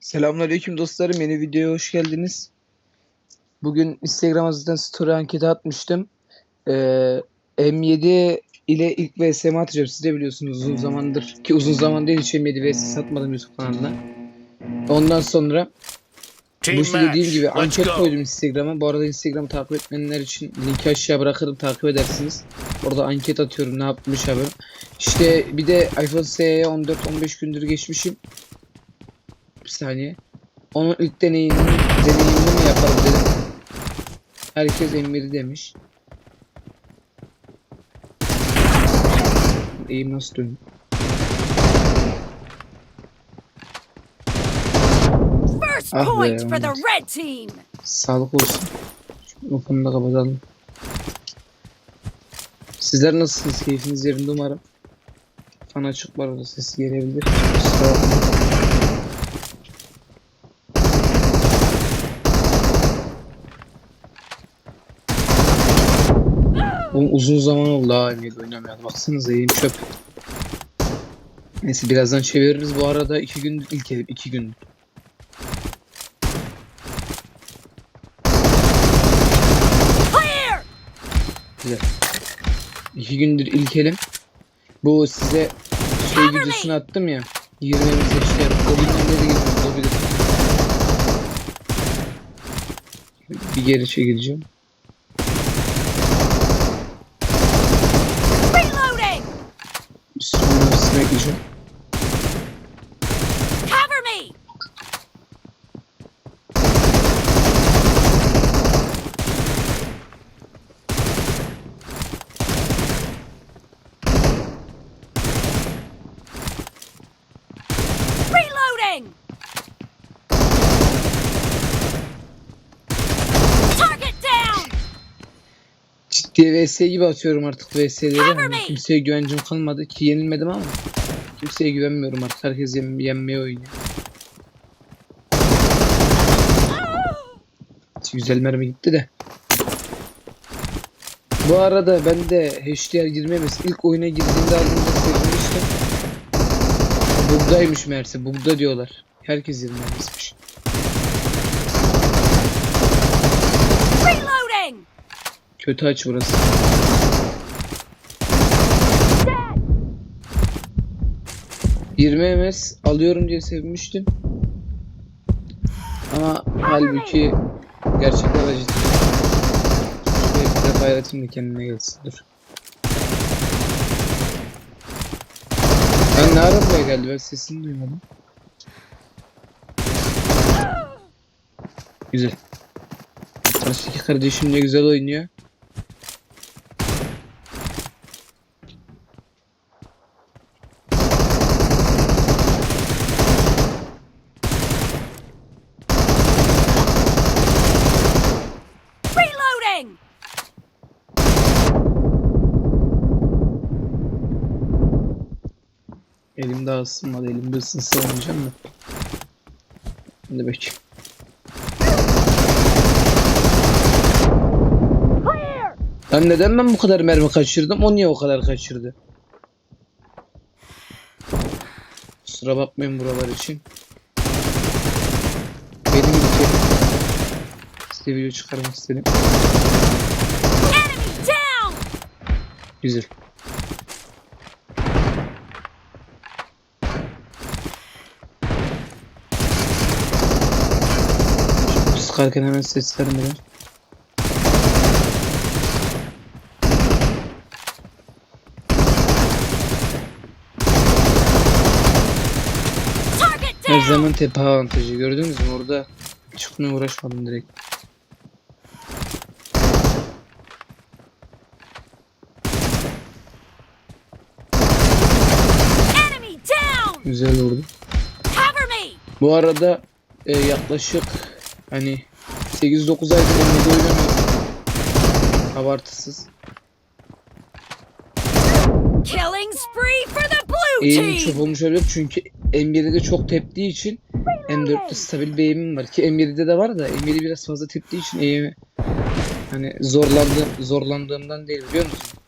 Selamünaleyküm dostlarım. Yeni videoya hoş geldiniz. Bugün Instagram'a zaten story anketi atmıştım. Ee, M7 ile ilk VS'mi atacağım. Siz de biliyorsunuz uzun zamandır ki uzun zaman değil hiç M7 VS satmadım YouTube kanalına. Ondan sonra bu işte dediğim gibi anket koydum Instagram'a. Bu arada Instagram'ı takip etmeyenler için linki aşağıya bırakırım takip edersiniz. Orada anket atıyorum ne yapmış abi. İşte bir de iPhone SE'ye 14-15 gündür geçmişim. Bir saniye. Onun ilk deneyimini, deneyimini mi yapalım dedim. Herkes M1 demiş. Eğim nasıl dönüyor? Ah be, point for the olmaz. red team. Sağlık olsun. Şu Bunu da kapatalım. Sizler nasılsınız? Keyfiniz yerinde umarım. Fan açık var orada sesi gelebilir. Kusura bakmayın. Uzun zaman oldu ha Emre'yle oynamayalı. Baksanıza yayın çöp. Neyse birazdan çeviririz. Bu arada iki gündür ilk elim. iki gündür. Clear! Güzel. İki gündür ilk elim. Bu size şey videosunu attım ya. 20'miz işte. Lobby'den de girdim. Lobby'de. Bir geri çekileceğim. Reloading! Üstüne ekleyeceğim. Cover me! Reloading! Target down! Ciddi VS gibi atıyorum artık VS'leri. Hani kimseye güvencim kalmadı ki yenilmedim ama. Kimseye güvenmiyorum artık. Herkes yen yenmeye oynuyor. Güzel mermi gitti de. Bu arada ben de HDR girmemiz ilk oyuna girdiğimde aldığımda sevinmiştim. Bugdaymış meğerse. Bugda diyorlar. Herkes girmemizmiş. Kötü aç burası. 20 ms alıyorum diye sevinmiştim. Ama halbuki gerçekler acıdı. Bir yaratayım da kendine gelsin dur. Ben ne ara buraya geldi ben sesini duymadım. Güzel. Karşıdaki kardeşim de güzel oynuyor. Reloading! Elim daha ısınmadı. Elimde ısınsa oynayacağım da. Bakayım. Clear! Lan neden ben bu kadar mermi kaçırdım? O niye o kadar kaçırdı? Kusura bakmayın buralar için. Benim ülkem. Size video çıkarmak istedim. Güzel. Şu Sıkarken hemen ses vermeden. Target Her zaman tepe avantajı gördünüz mü? Orada çıkmaya uğraşmadım direkt. Güzel vurdu. Bu arada e, yaklaşık hani 8-9 aydır Emre'de oynamıyorum. Abartısız. Killing spree for the blue Eğimim çok team! olmuş olabilir çünkü M1'de çok teptiği için M4'te stabil bir eğimim var ki M7'de de var da M7 biraz fazla teptiği için eğimi hani zorlandığım zorlandığımdan değil biliyor musun?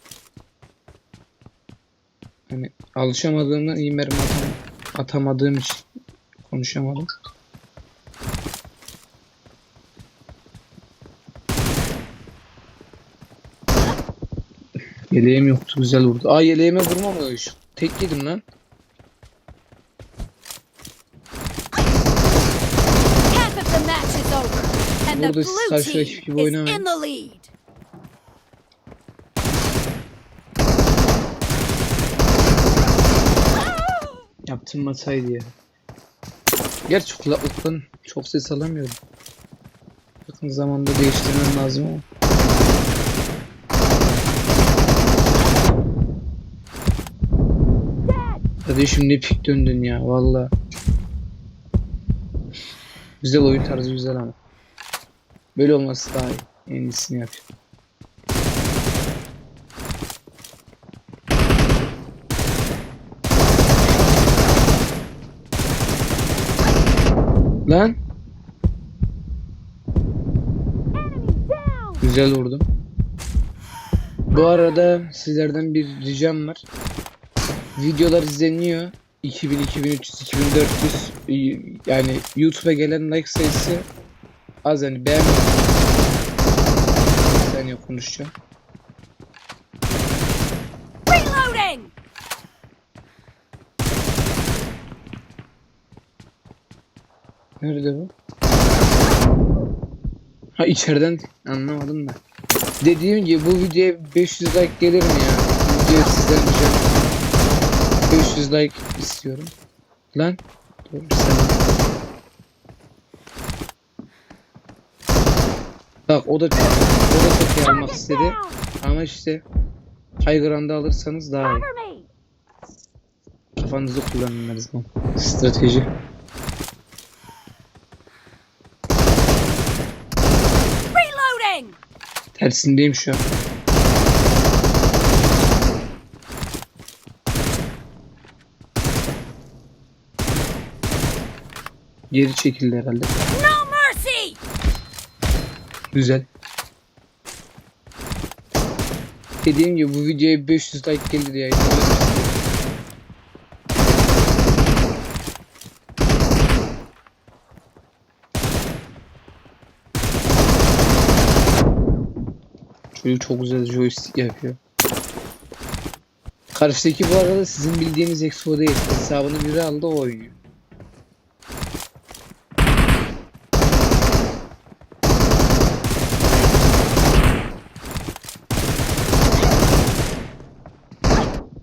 Hani alışamadığımdan iyi mermi atam- atamadığım için konuşamadım. Yeleğim yoktu güzel vurdu. Aa yeleğime vurmamış. Tek yedim lan. Burada siz blue karşı team rakip gibi oynamayın. Yaptığım hataydı ya. Gerçi kulaklıktan çok ses alamıyorum. Yakın zamanda değiştirmem lazım ama. Kardeşim ne pik döndün ya valla. Güzel oyun tarzı güzel ama. Böyle olması daha iyi. En iyisini yapıyor. Lan güzel vurdum. Bu arada sizlerden bir ricam var. Videolar izleniyor. 2000, 2300, 2400 yani YouTube'a gelen like sayısı az yani beğenmedim. Bir saniye konuşacağım. Reloading. Nerede bu? Ha içeriden anlamadım da. Dediğim gibi bu videoya 500 like gelir mi ya? Bu Videoya sizden ricam. 500 like istiyorum. Lan. Dur bir saniye. Bak o da o da çok iyi almak istedi. Ama işte Ground'ı alırsanız daha iyi. Kafanızı kullanın her zaman. Strateji. Reloading. Tersindeyim şu an. Geri çekildi herhalde. No mercy. Güzel. Dediğim gibi bu videoya 500 like gelir ya. Çocuk çok güzel joystick yapıyor. Karşıdaki bu arada sizin bildiğiniz Expo değil. Hesabını biri aldı o oynuyor.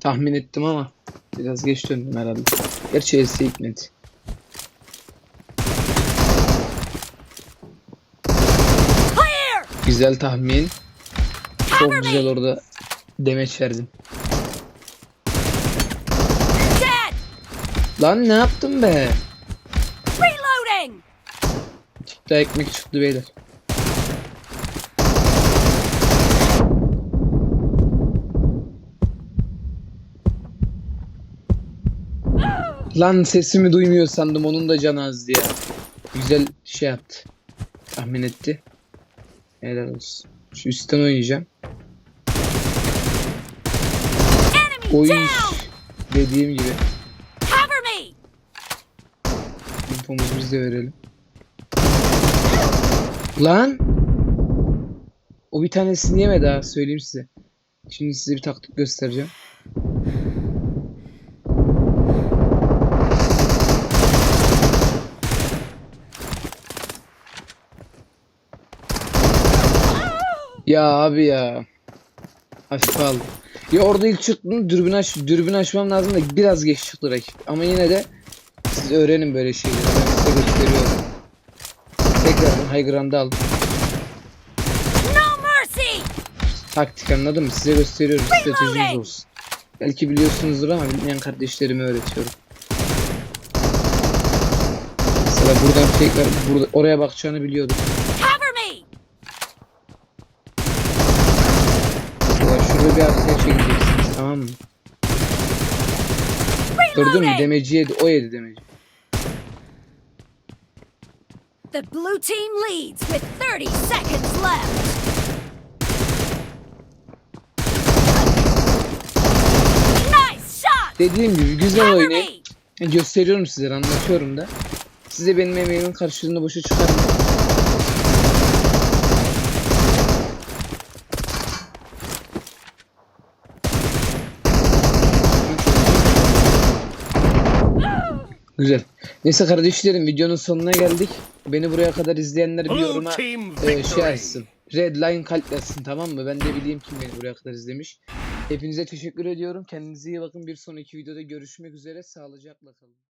Tahmin ettim ama biraz geç döndüm herhalde. Gerçi Else gitmedi. Güzel tahmin. Çok güzel orada demeç verdim. Lan ne yaptım be? Reloading. Çıktı ekmek çıktı beyler. Lan sesimi duymuyor sandım onun da canı azdı ya. Güzel şey yaptı. Tahmin etti. Helal olsun. Şu üstten oynayacağım. Oy dediğim gibi. Infomuzu biz de verelim. Lan! O bir tanesini yemedi ha söyleyeyim size. Şimdi size bir taktik göstereceğim. Ya abi ya. Hafif aldım. Ya orada ilk çıktım dürbün aç dürbün açmam lazım da biraz geç çıktı rakip. Ama yine de siz öğrenin böyle şeyleri. Ben size gösteriyorum. Tekrar high ground'ı aldım. No mercy. Taktik anladın mı? Size gösteriyorum. Stratejiniz olsun. Belki biliyorsunuzdur ama bilmeyen kardeşlerime öğretiyorum. Mesela buradan tekrar burada oraya bakacağını biliyordum. Cover me. Mesela şurada bir arkaya çekeceksiniz tamam mı? Gördün mü? Demeci yedi. O yedi demeci. The blue team leads with 30 seconds left. Nice shot. Dediğim gibi güzel oynayın. Gösteriyorum sizlere anlatıyorum da. Size benim emeğimin karşılığında boşa çıkarmayın. Güzel. Neyse kardeşlerim videonun sonuna geldik. Beni buraya kadar izleyenler bir yoruma e, şey yazsın. Red line kalp yazsın tamam mı? Ben de bileyim kim beni buraya kadar izlemiş. Hepinize teşekkür ediyorum. Kendinize iyi bakın. Bir sonraki videoda görüşmek üzere. Sağlıcakla kalın.